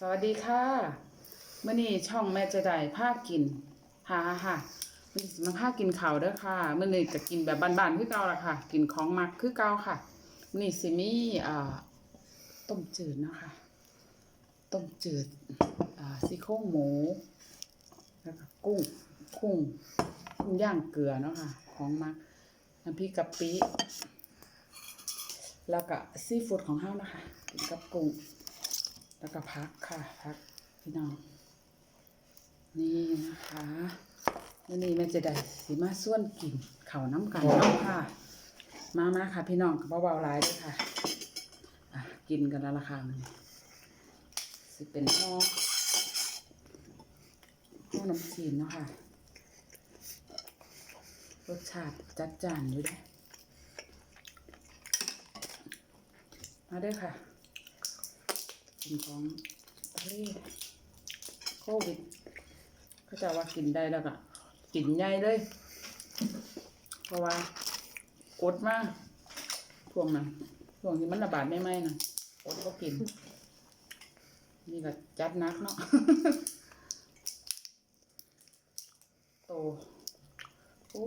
สวัสดีค่ะเมื่อนี้ช่องแม่จะได้ผ้ากินฮ่าฮ่ามื่อนี้มาผ้ากินข้าวเด้อค่ะเมื่อนี้จะกินแบบบานๆคือเก่าละค่ะ กินของมักคือเก่าค่ะมื้อนี่สิมีอ่าต้มจืดนะคะต้มจืดอ่าซี่โครงหมูแล้วก็กุ้งกุ้งกุ้งย่างเกลือเนาะค่ะของมักน้ำพริกกะปิแล้วก็ซีฟู้ดของเฮานะคะกินกับกุ้ง แล้วก็พักค่ะพักพี่น้อง นี่นะคะวันนี้แม่จะได้สีมาส่วนกินข้าวน้ำกันเนาะค่ะ มามาค่ะ พี่น้องกับเบาๆหลายด้วยค่ะอะกินกันแล้วละค่ะมันสิเป็นห่อห่อน้ำจีนเนาะค่ะรสชาติจัดจ้านอยู่เด้อมาเด้อค่ะ กินของทะเลโควิดเขาจะว่ากินได้แล้วก็กินใหญ่เลย เพราะว่ากดมากช่วงนั้นช่วงที่มันระบาดไม่ไหมนะกดก็กิน นี่ก็จัดนักเนาะโตโอ้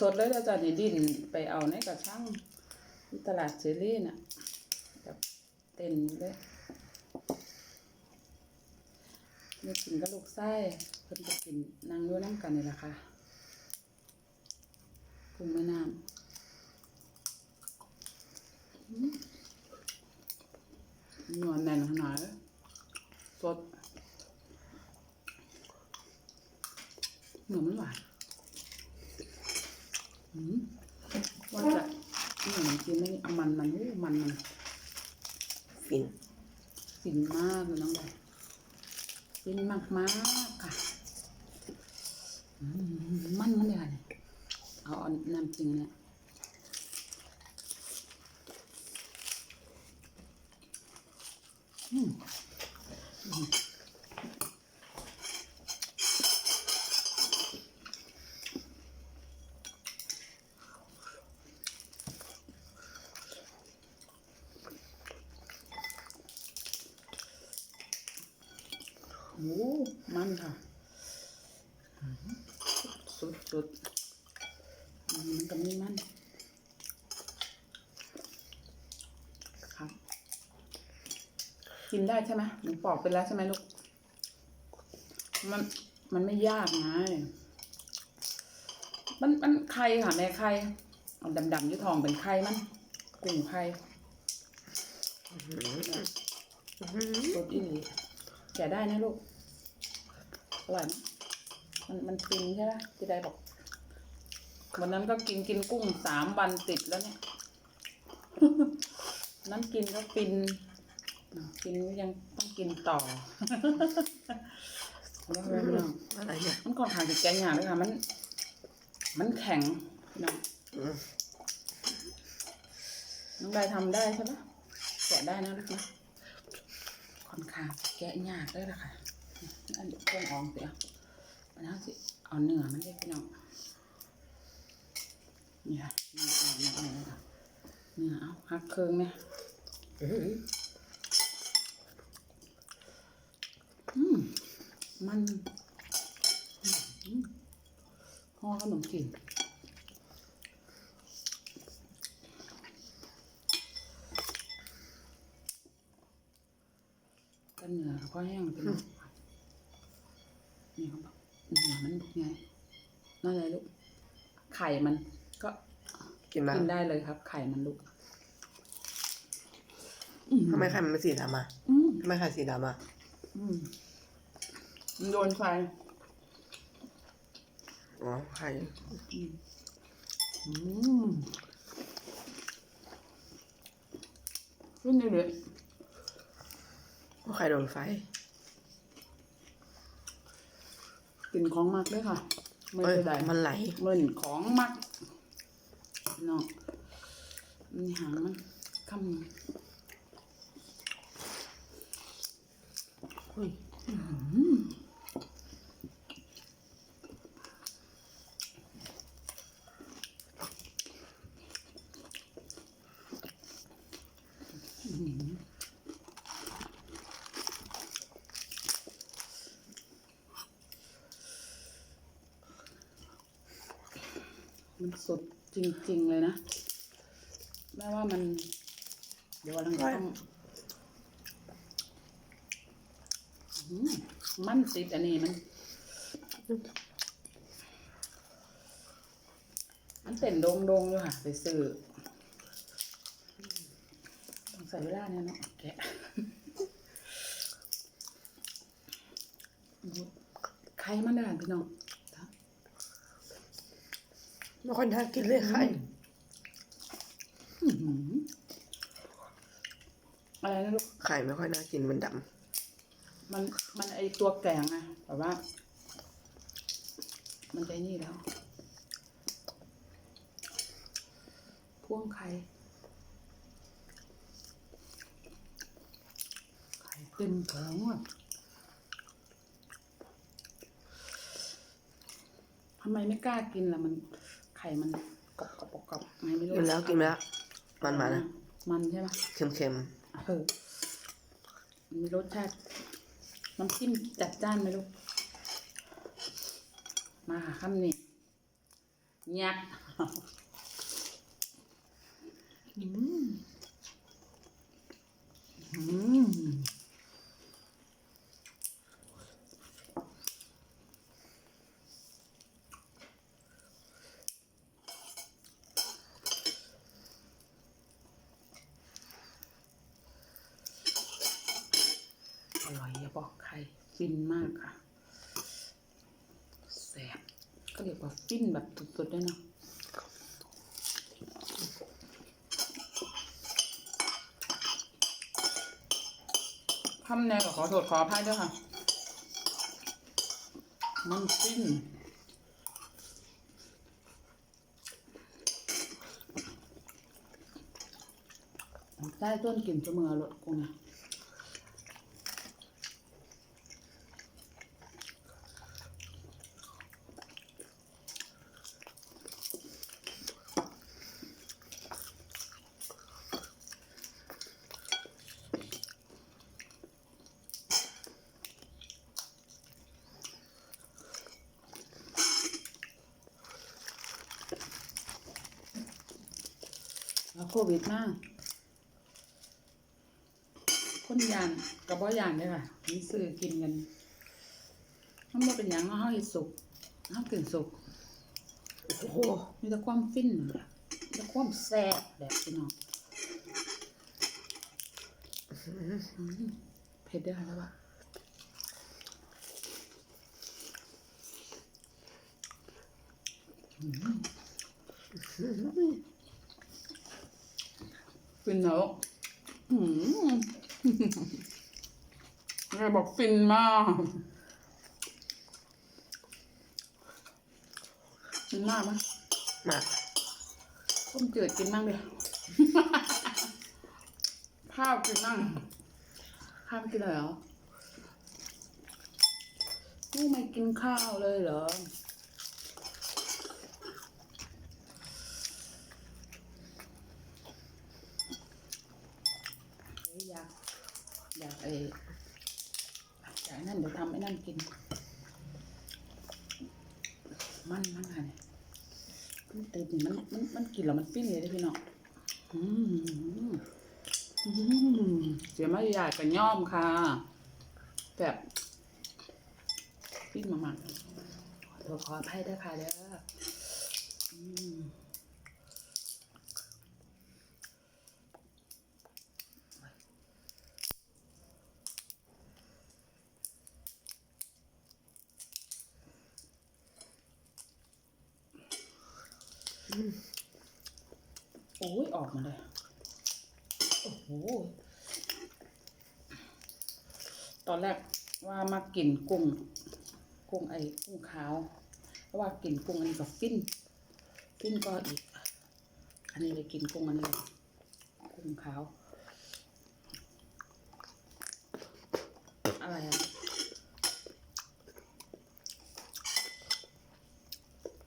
สดๆเลยแล้วจ้ะนี่ดินไปเอาในกระช่างตลาดเซรีน่ะแบบเต็นเลย นี่กินกับลูกไส้เพิ่นจะกินนางอยู่น้ำกันนี่แหละค่ะกุ้งแม่น้ำอื้อนวลแน่นขนาดสดเนื้อมันหวานว่าจะเหมือนกินไม่เอามันมันอู้มันมัน ฟิน ฟินมากเลยน้องใบ ฟินมากมากๆค่ะอืมมันมันเลยค่ะเนี่ยเอาเอาน้ำจริงเนี่ยอืมอืมโอ้มันค่ะอืมสุดสุดๆอืมมันก็มีมัน ครับ กินได้ใช่ไหมหนูปอกไปแล้วใช่ไหมลูก มันมันไม่ยากไงมันมันไข่ค่ะแม่ไข่เอาดำๆอยี่ทองเป็นไข่มันกุ้งไข่รสอีหลีแกะได้นะลูก อร่อยไหมมันมันฟินใช่ไหมที่ได้บอกวันนั้นก็กินกินกุ้งสามวันติดแล้วเนี่ย นั้นกินก็ฟินอะ กินก็ยังต้องกินต่อแล้วเรื่องอะไรเนี่ยมันค่อนข้างจะแกงยากเลยค่ะ มัน มันแข็งนะอืมน้องใบทำได้ใช่ไหมแกะได้นะลูกนะค่อนข้างแกะยากเลยล่ะค่ะ อันเครื่องอองเสียอันนั้นสิเอาเนื้อมันได้พี่น้องเนี่ยเนื้อเอาเนื้อเอาเลยค่ะเนื้อเอาหักเครื่องเนี่ย อื มันอืมห่อขนมจีนกันเหนือก็แห้งไปหน่อยนี่เขาบอกเหนือมันบุกไงนั่นเลยลูก ไข่มันก็กินมากินได้เลยครับ ไข่มันลูกทำไมไข่มันเป็นสีดำอะทำไมไข่สีดำอะอื มมันโดนไฟอ๋อไข่อืมขึ้นเลยก็ไข่โดนไฟกลิ่นของมักเลยค่ะ ไม่เอ้ยได้มันไหลเงินของมักเนาะมีหางมันคำอุ้ยอมั มันสดจริง ๆ เลยนะ แม้ว่ามัน เดี๋ยววันลงต้องมันสิอันนี้มัน มันเต็นโดงๆอยู่ค่ะไปซื้อ ส่เวลาเนี่ยเนาะแกะใครมันได้พี่น้องไม่ค่อยน่ากินเลยไข่อื้อหืออะไรนะลูก ไข่ไม่ค่อยน่ากินมันดมันมันไอตัวแกงอะแบบว่า มันใจนี่แล้ว พ่วงไข่ไข่ เต็มท้องอะทำไมไม่กล้ากินล่ะมัน ไข่มันกรอบกรอบกรอบไงไม่ำรู้กินแล้วกินไปแล้วมันมานะมันใช่ไหมเค็มเออมันมีรสชาติน้ำจิ้มจัดจ้านไหมลูกมาค่ะคำนี้ยัดอืมอืมอร่อยอย่าบอกใคร ฟินมากค่ะแซ่บก็เรียกว่าฟินแบบสุดๆเลยเนาะคำแนวก็ขอโทษขออภัยด้วยค่ะ มันฟินใต้ต้นกลิ่นเสมอรถกูนะ แล้วโควิดมากคนยานกับว่ยานเลยค่ะมีซื้อกินกันมันบ่เป็นหยังเนาะเฮาเฮ็ดสุกเฮากินสุกโอ้โหมีแต่ความฟินนั่นแหละมีแต่ความแซ่บแบบพี่น้องเผ็ดเด้แล้วว่าฟิน เนอะอืมแม่บอกฟินมากฟินมากไหมมากต้มจืดกินบ้างดิข้าวกินบ้างข้าวไม่กินเลยเหรอลูกไม่กินข้าวเลยเหรอ เอ้ยอยาก อยากไออยากนั่นเดี๋ยวทำไอ้นั่นกิน มันมันอะไรมันติดนี่มันมันมันกินแล้วมันฟินเลยด้พี่น้องอืมอืมเสียมาใหญ่กันย่อมค่ะแบบฟินมากๆขอขออภัยด้วยค่ะเด้อม โอ้ยออกมาเลย โอ้โห ตอนแรกว่ามากินกุ้ง กุ้งไอ้กุ้งขาว เพราะว่ากินกุ้งอันนี้ก็ฟิน ฟินก็อีก อันนี้เลยกินกุ้งอันนี้กุ้งขาว อะไรอะ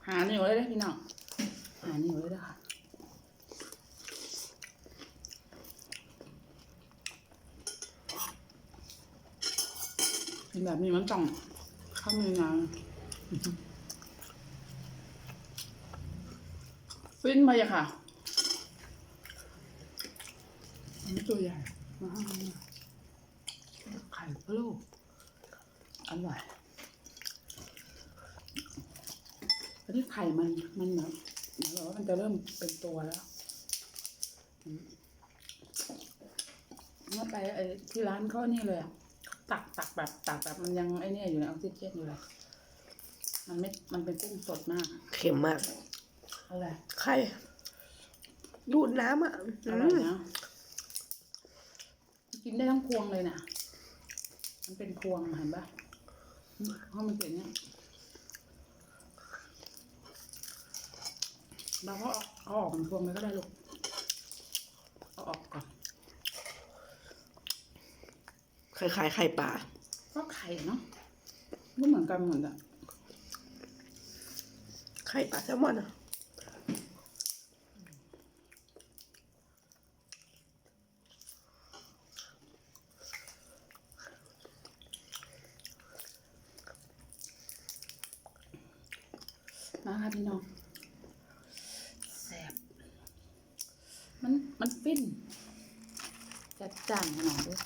หาหนิวเลยเด้พี่น้องาหนิวเลยเด้อค่ะกินแบบนี้มันต้องข้าวมีงานฟินมาอย่ะค่ะอันนี้ตัวใหญ่มากไข่พะโล้อร่อยอันนี้ไข่มันมันแบบ เหมือนแบบว่ามันจะเริ่มเป็นตัวแล้วอืมเมื่อไปไอ้ที่ร้านเขานี่เลยอะตักตักแบบตักแบบมันยังไอ้เนี่ยอยู่ในออกซิเจนอยู่เลยมันไม่มันเป็นกุ้งสดมากอะเค็มมากอะไรไข่ดูดน้ำอะอร่อยนะกินได้ทั้งพวงเลยนะมันเป็นพวงเห็นปะอืมเพราะมันเป็นเนี้ย เราก็เอาออกเป็นพวงเลยก็ได้ลูก เอาออกก่อนคล้ายๆไข่ปลาก็ไข่เนาะก็เหมือนกันหมดอะไข่ปลาแซลมอนอะ มาค่ะพี่น้องแซ่บ มันมันฟินจัดจ้านขนาดด้วย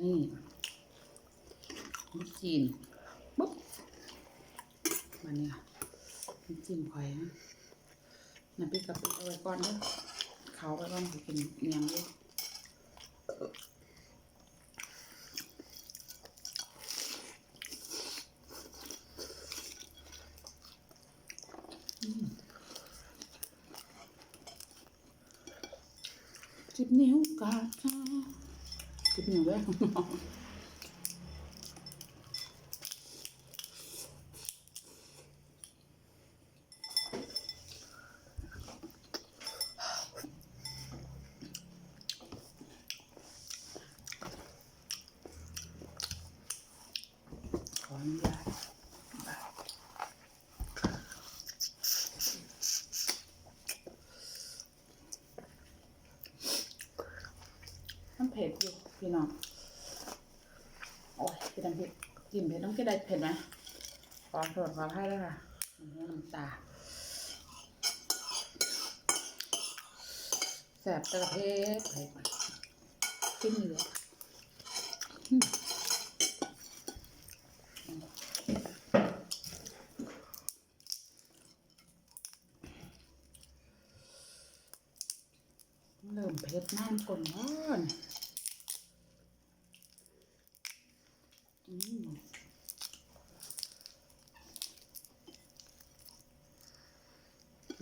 นี่น้ำจีนปุ๊บมาเนี่ยน้ำจีนไข่นะน้ำพริกกะปิเอาไว้ก่อนเด้อเขาไปบ้างไปกินเนียงด้วย จิบนิ้วกาดค่ะจิบนิ้วด้วยขออนุญาต มันเผ็ดอยู่พี่น้อง โอ้ยพี่น้ำเผ็ดกินเผ็ดต้องกินได้เผ็ดไหมขอโทษขอให้ด้วยค่ะมันให้น้ำตาแสบแตะเผ็ดเผ็ดกินเลยอืมเริ่มเผ็ดน้ำก่อนว่อน อย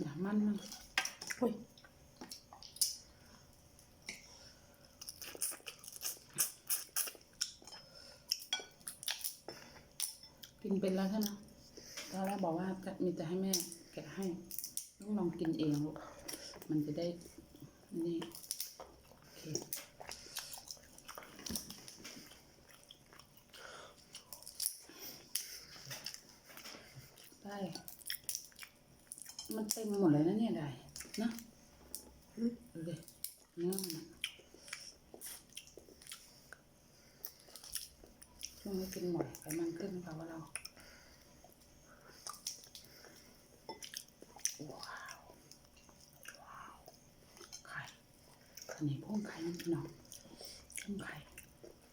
่ามันมันโอ้ยกินเป็นแล้วใช่ไหมตอนแรกบอกว่ามีแต่ให้แม่แกะให้ต้องลองกินเองลูกมันจะได้ นี่ โอเค ได้ มันเต็มหมดเลยนะเนี่ยได้นะดูดิเนื้อมันช่วงนี้กินหมดไขมันขึ้นค่ะว่าเราว้าวว้าวไข่อันนี้พุ่งไข่นะพี่น้องพุ่งไข่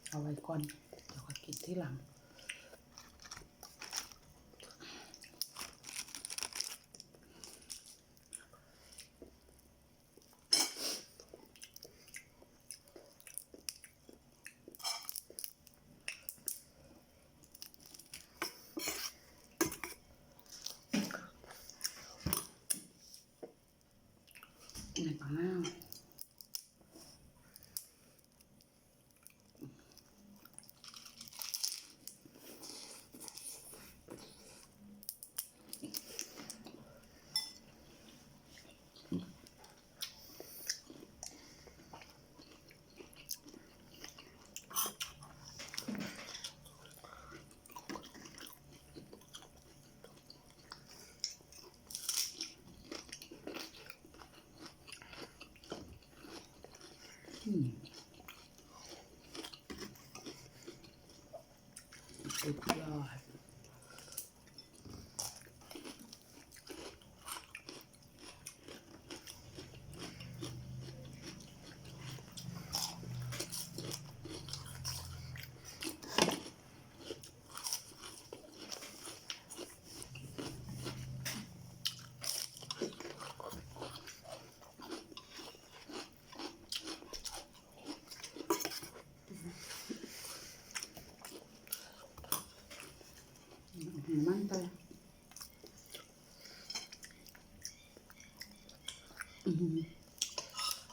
เอาไว้ก่อนเดี๋ยวก็กินที่หลัง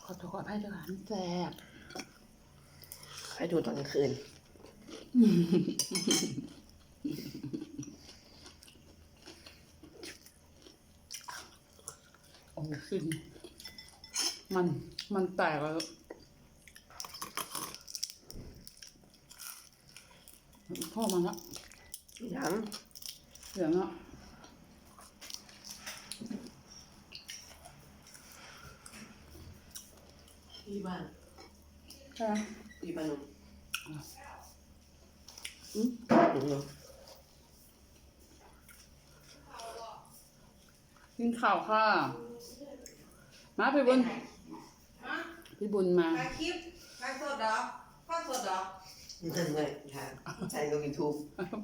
ขอโทษขออภัยด้วยค่ะมันแซ่บให้ดูตอนกลางคืน โอ้ฟินมัน มันแตกแล้วพ่อมาแล้ว ยัง เสียงอะ ที่บ้าน ใช่ไหม ที่บ้านหนู อืม หนูเนอะ กินข้าวค่ะ มาไปบุญพี่บุญมาถ่ายคลิปถ่ายสดเหรอทอดสดเหรอนั่นเลยค่ะใช่ลงยูทูบ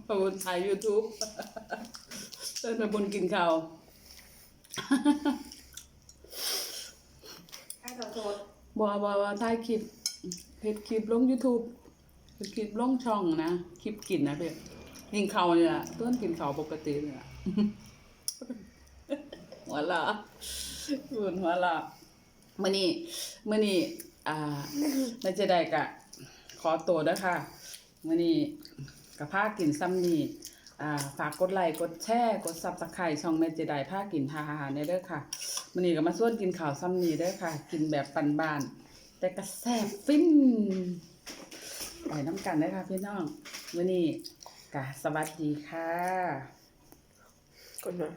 ไปบุญถ่ายยูทูบเดินไปบุญกินข้าวถ่ายสดสดบอกว่าว่าถ่ายคลิปเพจคลิปลง YouTube เพจคลิปล่องช่องนะ คลิปกินนะเพื่อนกินข้าวเนี่ยต้นกินข้าวปกติเนี่ยหัวละบุญหัวละมื่อนี้มื่อนี้อ่าเราจะได้กะ ขอตัวด้อค่ะมื่อนี้กับผ้ากินซ้ำนี่อ่าฝากกดไลค์กดแชร์กดซับสไครต์ช่องแม่เจไดผ้ากินทาหารเด้อค่ะมื่อนี้ก็มาส่วนกินข้าวซ้ำนี่ด้อค่ะ กินแบบบ้านแต่ก็แซบฟิน ไปน้ำกันได้ค่ะพี่น้องวันนี้กะสวัสดีค่ะก่อนนะ